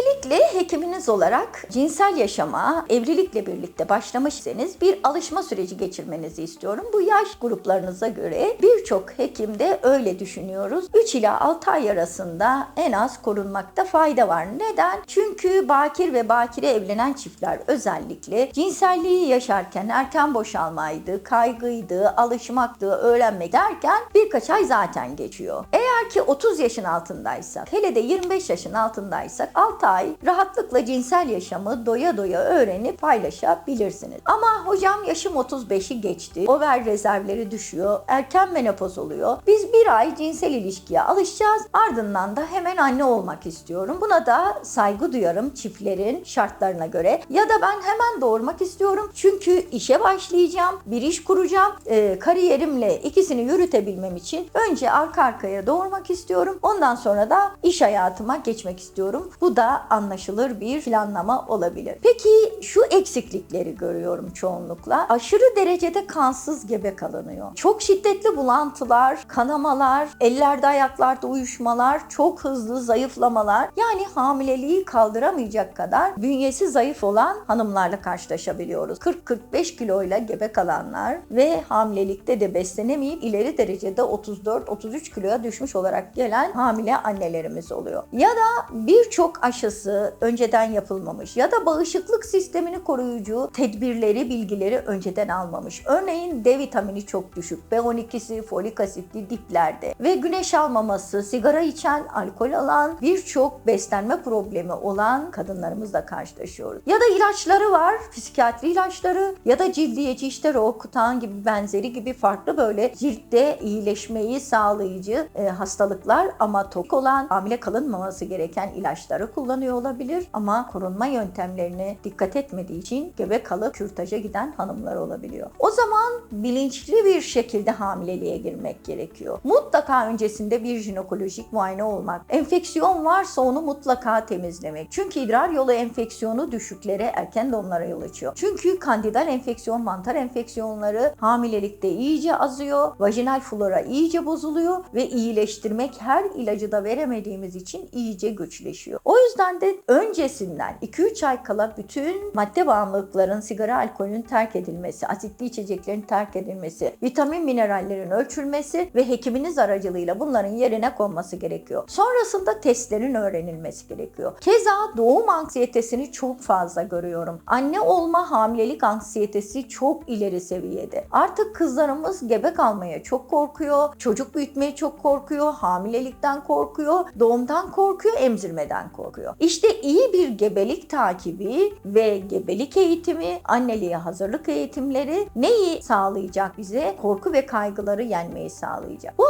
Öncelikle hekiminiz olarak cinsel yaşama evlilikle birlikte başlamışsanız bir alışma süreci geçirmenizi istiyorum. Bu yaş gruplarınıza göre birçok hekimde öyle düşünüyoruz. 3 ila 6 ay arasında en az korunmakta fayda var. Neden? Çünkü bakir ve bakire evlenen çiftler özellikle cinselliği yaşarken erken boşalmaydı, kaygıydı, alışmaktı, öğrenmek derken birkaç ay zaten geçiyor. Eğer ki 30 yaşın altındaysak, hele de 25 yaşın altındaysak 6 ay rahatlıkla cinsel yaşamı doya doya öğrenip paylaşabilirsiniz. Ama hocam yaşım 35'i geçti, over rezervleri düşüyor, erken menopoz oluyor. Biz bir ay cinsel ilişkiye alışacağız, ardından da hemen anne olmak istiyorum. Buna da saygı duyarım çiftlerin şartlarına göre. Ya da ben hemen doğurmak istiyorum çünkü işe başlayacağım, bir iş kuracağım, Ee, kariyerimle ikisini yürütebilmem için önce arka arkaya doğurmak istiyorum. Ondan sonra da iş hayatıma geçmek istiyorum. Bu da anlaşılır bir planlama olabilir. Peki şu eksiklikleri görüyorum çoğunlukla. Aşırı derecede kansız gebe kalınıyor. Çok şiddetli bulantılar, kanamalar, ellerde ayaklarda uyuşmalar, çok hızlı zayıflamalar. Yani hamileliği kaldıramayacak kadar bünyesi zayıf olan hanımlarla karşılaşabiliyoruz. 40-45 kiloyla gebe kalanlar ve hamilelikte de beslenemeyip ileri derecede 34-33 kiloya düşmüş olarak gelen hamile annelerimiz oluyor. Ya da birçok aşısı önceden yapılmamış ya da bağışıklık sistemini koruyucu tedbirleri, bilgileri önceden almamış. Örneğin D vitamini çok düşük, B12'si, folik asitli diplerde ve güneş almaması, sigara içen, alkol alan, birçok beslenme problemi olan kadınlarımızla karşılaşıyoruz. Ya da ilaçları var, psikiyatri ilaçları ya da cildiyeci işte Roakutan gibi benzeri gibi farklı böyle ciltte iyileşmeyi sağlayıcı e, hastalıklar ama tok olan hamile kalınmaması gereken ilaçları kullanıyor olabilir ama korunma yöntemlerine dikkat etmediği için gebe kalıp kürtaja giden hanımlar olabiliyor. O zaman bilinçli bir şekilde hamileliğe girmek gerekiyor. Mutlaka öncesinde bir jinekolojik muayene olmak. Enfeksiyon varsa onu mutlaka temizlemek. Çünkü idrar yolu enfeksiyonu düşüklere, erken doğumlara yol açıyor. Çünkü kandidal enfeksiyon, mantar enfeksiyonları hamilelikte iyice azıyor. Vajinal flora iyice bozuluyor ve iyileştirmek her ilacı da veremediğimiz için iyice güçleşiyor. O yüzden de öncesinden 2-3 ay kala bütün madde bağımlılıkların, sigara, alkolün terk edilmesi, asitli içeceklerin terk edilmesi, vitamin minerallerin ölçülmesi ve hekiminiz aracılığıyla bunların yerine konması gerekiyor. Sonrasında testlerin öğrenilmesi gerekiyor. Keza doğum anksiyetesini çok fazla görüyorum. Anne olma hamilelik anksiyetesi çok ileri seviyede. Artık kızlarımız gebe kalmaya çok korkuyor, çocuk büyütmeye çok korkuyor, hamilelikten korkuyor, doğumdan korkuyor, emzirmeden korkuyor. İşte iyi bir gebelik takibi ve gebelik eğitimi, anneliğe hazırlık eğitimleri neyi sağlayacak bize? Korku ve kaygıları yenmeyi sağlayacak. Bu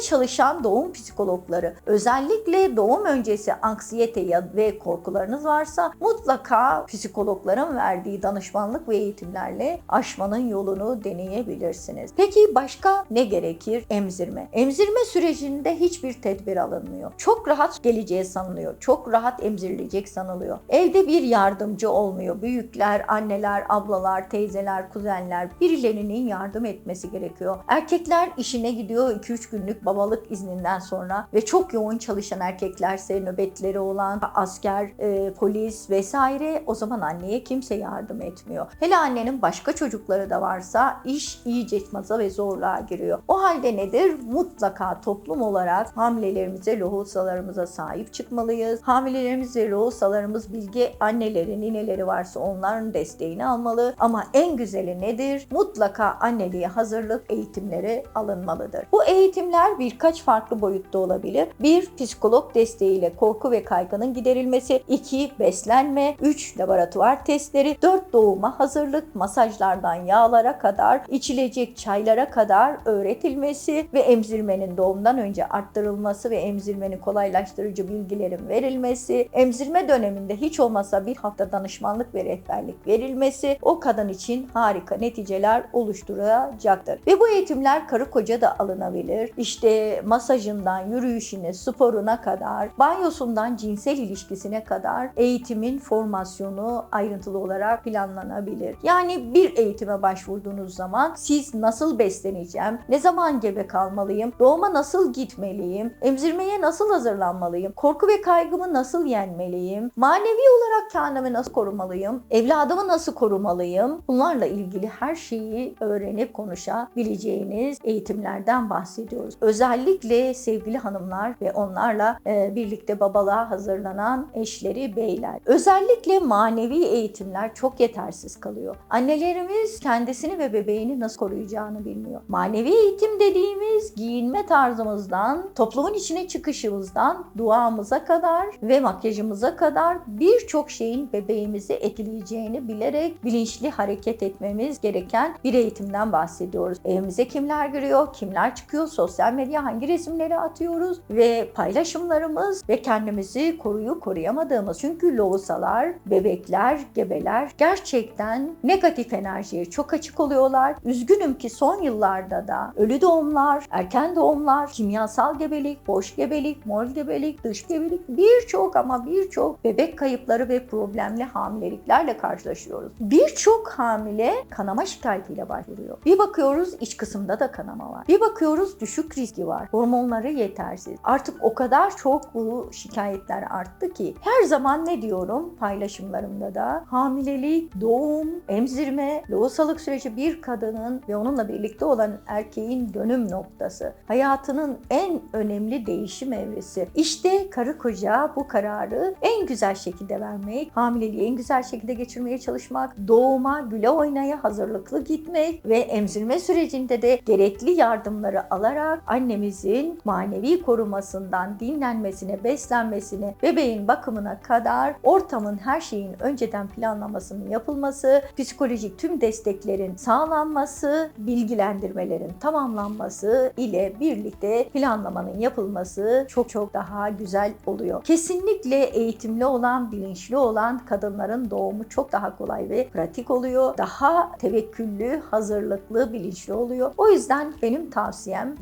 çalışan doğum psikologları özellikle doğum öncesi anksiyete ve korkularınız varsa mutlaka psikologların verdiği danışmanlık ve eğitimlerle aşmanın yolunu deneyebilirsiniz. Peki başka ne gerekir? Emzirme. Emzirme sürecinde hiçbir tedbir alınmıyor. Çok rahat geleceği sanılıyor. Çok rahat emzirilecek sanılıyor. Evde bir yardımcı olmuyor. Büyükler, anneler, ablalar, teyzeler, kuzenler birilerinin yardım etmesi gerekiyor. Erkekler işine gidiyor 2-3 günlük babalık izninden sonra ve çok yoğun çalışan erkeklerse nöbetleri olan asker, e, polis vesaire o zaman anneye kimse yardım etmiyor. Hele annenin başka çocukları da varsa iş iyice maza ve zorluğa giriyor. O halde nedir? Mutlaka toplum olarak hamilelerimize, lohusalarımıza sahip çıkmalıyız. Hamilelerimiz ve lohusalarımız bilgi anneleri, nineleri varsa onların desteğini almalı. Ama en güzeli nedir? Mutlaka anneliğe hazırlık eğitimleri alınmalıdır. Bu eğitimler birkaç farklı boyutta olabilir. Bir, psikolog desteğiyle korku ve kaygının giderilmesi. iki beslenme. Üç, laboratuvar testleri. Dört, doğuma hazırlık. Masajlardan yağlara kadar, içilecek çaylara kadar öğretilmesi ve emzirmenin doğumdan önce arttırılması ve emzirmenin kolaylaştırıcı bilgilerin verilmesi, emzirme döneminde hiç olmasa bir hafta danışmanlık ve rehberlik verilmesi o kadın için harika neticeler oluşturacaktır. Ve bu eğitimler karı koca da alınabilir. İşte masajından, yürüyüşüne, sporuna kadar, banyosundan cinsel ilişkisine kadar eğitimin formasyonu ayrıntılı olarak planlanabilir. Yani bir eğitime başvurduğunuz zaman siz nasıl besleneceğim, ne zaman gebe kalmalıyım, doğuma nasıl gitmeliyim, emzirmeye nasıl hazırlanmalıyım, korku ve kaygımı nasıl yenmeliyim? Manevi olarak kendimi nasıl korumalıyım? Evladımı nasıl korumalıyım? Bunlarla ilgili her şeyi öğrenip konuşabileceğiniz eğitimlerden bahsediyoruz. Özellikle sevgili hanımlar ve onlarla e, birlikte babalığa hazırlanan eşleri, beyler. Özellikle manevi eğitimler çok yetersiz kalıyor. Annelerimiz kendisini ve bebeğini nasıl koruyacağını bilmiyor. Manevi eğitim dediğimiz giyinme tarzımızdan, toplumun içine çıkışımızdan, duamıza kadar ve makyajımıza kadar birçok şeyin bebeğimizi etkileyeceğini bilerek bilinçli hareket etmemiz gereken bir eğitimden bahsediyoruz. Evimize kimler giriyor, kimler çıkıyor, sosyal medya hangi resimleri atıyoruz ve paylaşımlarımız ve kendimizi koruyup koruyamadığımız. Çünkü loğusalar, bebekler, gebeler gerçekten negatif enerjiye çok açık oluyorlar. Üzgünüm ki son yıllarda da ölü doğumlar, erken doğumlar, kimyasal gebelik, boş gebelik, mor gebelik, dış gebelik birçok ama birçok bebek kayıpları ve problemli hamileliklerle karşılaşıyoruz. Birçok hamile kanama şikayetiyle başvuruyor. Bir bakıyoruz iç kısımda da kanama var. Bir bakıyoruz düşük riski var. Hormonları yetersiz. Artık o kadar çok bu şikayetler arttı ki her zaman ne diyorum paylaşımlarımda da hamilelik, doğum, emzirme, lohusalık süreci bir kadının ve onunla birlikte olan erkeğin dönüm noktası. Hayatının en önemli değişim evresi. İşte karı koca bu kararı en güzel şekilde vermek, hamileliği en güzel şekilde geçirmeye çalışmak, doğuma güle oynaya hazırlıklı gitmek ve emzirme sürecinde de gerekli yardımları alarak annemizin manevi korumasından dinlenmesine, beslenmesine, bebeğin bakımına kadar ortamın her şeyin önceden planlamasının yapılması, psikolojik tüm desteklerin sağlanması, bilgilendirmelerin tamamlanması ile birlikte planlamanın yapılması çok çok daha güzel oluyor. Kesinlikle eğitimli olan, bilinçli olan kadınların doğumu çok daha kolay ve pratik oluyor. Daha tevekküllü, hazırlıklı, bilinçli oluyor. O yüzden benim tavsiyem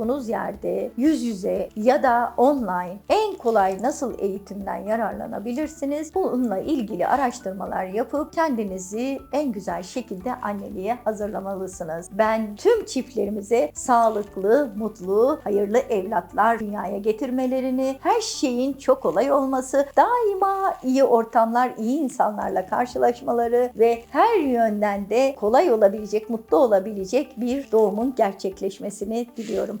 bulunduğunuz yerde yüz yüze ya da online en kolay nasıl eğitimden yararlanabilirsiniz? Bununla ilgili araştırmalar yapıp kendinizi en güzel şekilde anneliğe hazırlamalısınız. Ben tüm çiftlerimize sağlıklı, mutlu, hayırlı evlatlar dünyaya getirmelerini, her şeyin çok kolay olması, daima iyi ortamlar, iyi insanlarla karşılaşmaları ve her yönden de kolay olabilecek, mutlu olabilecek bir doğumun gerçekleşmesini diliyorum.